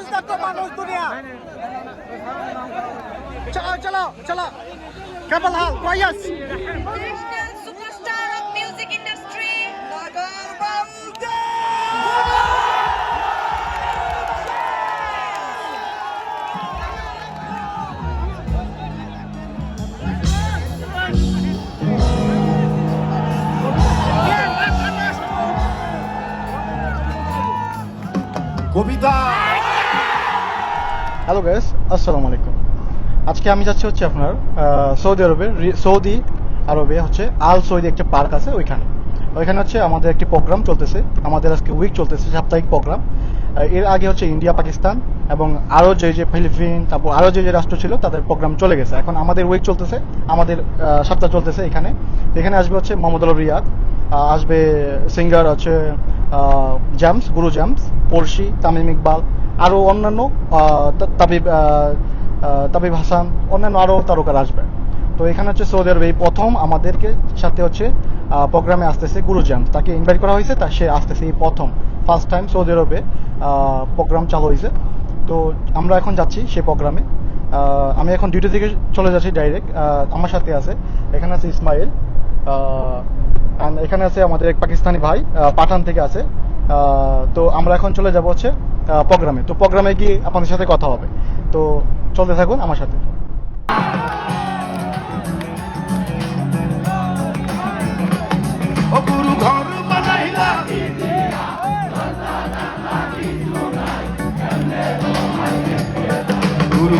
মানুষ দেখো মানুষ দুনিয়া চলো চলো চলো কেবল হাল কয়াস. কবিতা হ্যালো গাইস আসসালামু আলাইকুম আজকে আমি যাচ্ছি হচ্ছে আপনার সৌদি আরবে সৌদি আরবে হচ্ছে আল সৌদি একটা পার্ক আছে ওইখানে। ওইখানে হচ্ছে আমাদের একটি প্রোগ্রাম চলতেছে। আমাদের আজকে উইক চলতেছে, সাপ্তাহিক প্রোগ্রাম। এর আগে হচ্ছে ইন্ডিয়া, পাকিস্তান এবং আরও যে যে ফিলিপিন, তারপর আরও যে যে রাষ্ট্র ছিল, তাদের প্রোগ্রাম চলে গেছে। এখন আমাদের উইক চলতেছে, আমাদের সপ্তাহ চলতেছে এখানে। এখানে আসবে হচ্ছে মোহাম্মদ রিয়াদ। আসবে সিঙ্গার হচ্ছে জ্যামস গুরু জ্যামস পড়শি তামিম ইকবাল আরও অন্যান্য তাবিব তাবিব হাসান, অন্যান্য আরও তারকারা আসবে। তো এখানে হচ্ছে সৌদি আরবে এই প্রথম আমাদেরকে সাথে হচ্ছে প্রোগ্রামে আসতেছে গুরু জ্যামস তাকে ইনভাইট করা হয়েছে, তা সে আসতেছে এই প্রথম ফার্স্ট টাইম সৌদি আরবে প্রোগ্রাম চালু হয়েছে। তো আমরা এখন যাচ্ছি সেই প্রোগ্রামে আমি এখন ডিউটি থেকে চলে যাচ্ছি ডাইরেক্ট আমার সাথে আছে, এখানে আছে ইসমাইল এখানে আছে আমাদের এক পাকিস্তানি ভাই পাঠান থেকে আছে। তো আমরা এখন চলে যাব হচ্ছে প্রোগ্রামে। তো প্রোগ্রামে গিয়ে আপনাদের সাথে কথা হবে। তো চলতে থাকুন আমার সাথে। গুরু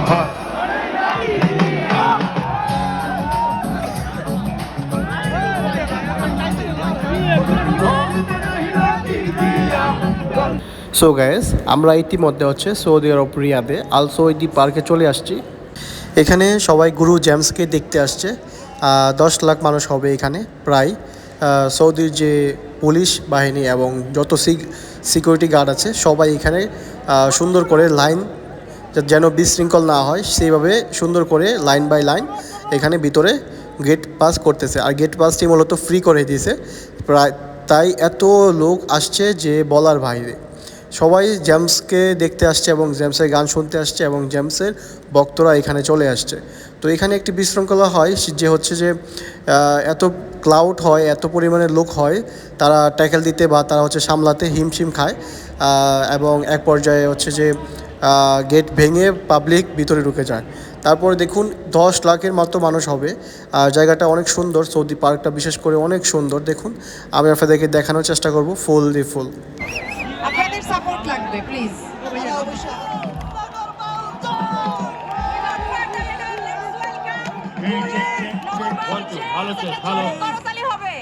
সো গাইস আমরা ইতিমধ্যে হচ্ছে সৌদি আরব, রিয়াদে আল সৌদি পার্কে চলে আসছি। এখানে সবাই গুরু জেমসকে দেখতে আসছে। দশ লাখ মানুষ হবে এখানে প্রায়। সৌদির যে পুলিশ বাহিনী এবং যত সিকিউরিটি গার্ড আছে, সবাই এখানে সুন্দর করে লাইন যেন বিশৃঙ্খল না হয়, সেইভাবে সুন্দর করে লাইন বাই লাইন এখানে ভিতরে গেট পাস করতেছে। আর গেট পাসটি মূলত ফ্রি করে দিয়েছে। প্রায় তাই এত লোক আসছে যে বলার বাইরে। সবাই জেমসকে দেখতে আসছে এবং জেমসের গান শুনতে আসছে এবং জেমসের ভক্তরা এখানে চলে আসছে। তো এখানে একটি বিশৃঙ্খলা হয়, যে হচ্ছে যে এত ক্লাউড হয়, এত পরিমাণে লোক হয়, তারা ট্যাকেল দিতে বা তারা হচ্ছে সামলাতে হিমশিম খায় এবং এক পর্যায়ে হচ্ছে যে গেট ভেঙে পাবলিক ভিতরে ঢুকে যায়। তারপরে দেখুন দশ লাখের মতো মানুষ হবে। আর জায়গাটা অনেক সুন্দর সৌদি পার্কটা বিশেষ করে অনেক সুন্দর। দেখুন আমি আপনাদেরকে দেখানোর চেষ্টা করব ফুল দি ফুল। আপনাদের সাপোর্ট লাগবে প্লিজ ভালো ভালো করতালি হবে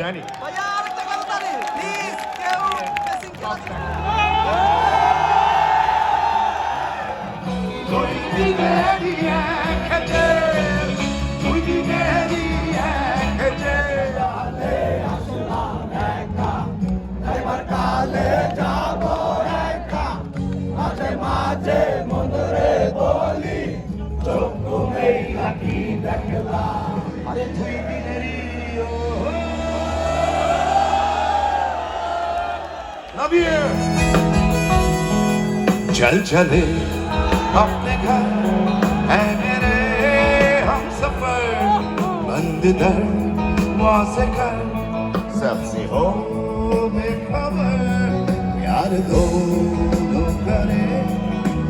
Love. चल चले अपने घर है मेरे हम सफ़र। बंद दर वहाँ से कर। सबसे हो बेखबर प्यार दो दो करे।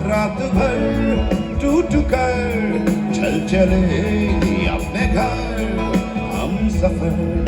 रात भर टूट कर। चल चले अपने घर हम सफ़र।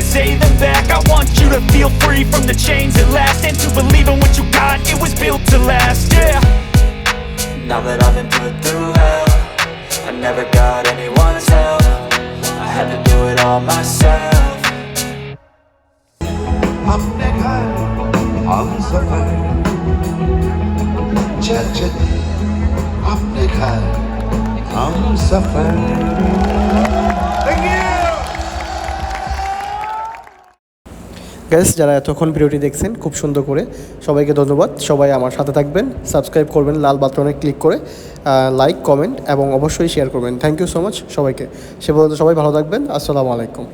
say them back. I want you to feel free from the chains at last. And to believe in what you got, it was built to last, yeah. Now that I've been put through hell I never got anyone's help. I had to do it all myself. I'm neck I'm surviving Jet, jet, I'm neck I'm suffering gas যারা এতক্ষণ ভিডিওটি দেখছেন, খুব সুন্দর করে সবাইকে ধন্যবাদ। সবাই আমার সাথে থাকবেন, সাবস্ক্রাইব করবেন, লাল বাটনে ক্লিক করে লাইক কমেন্ট এবং অবশ্যই শেয়ার করবেন। থ্যাংক ইউ সো মাচ সবাইকে। সে পর্যন্ত সবাই ভালো থাকবেন। আসসালামু আলাইকুম।